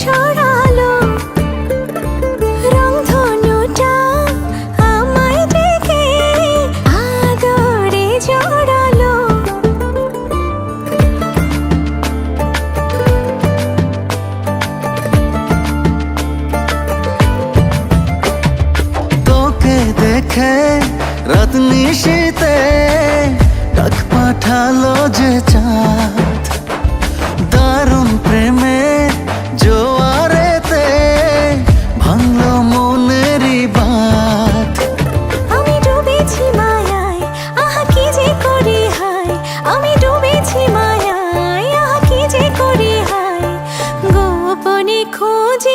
ছড়ালো। রংধনুটা আমায় দেখে আদরে জড়ালো। তোকে দেখে রাত নিশে আমি ডুবেছি মায়ায় আহ কি যে করি হায়। গোপনে খুঁজি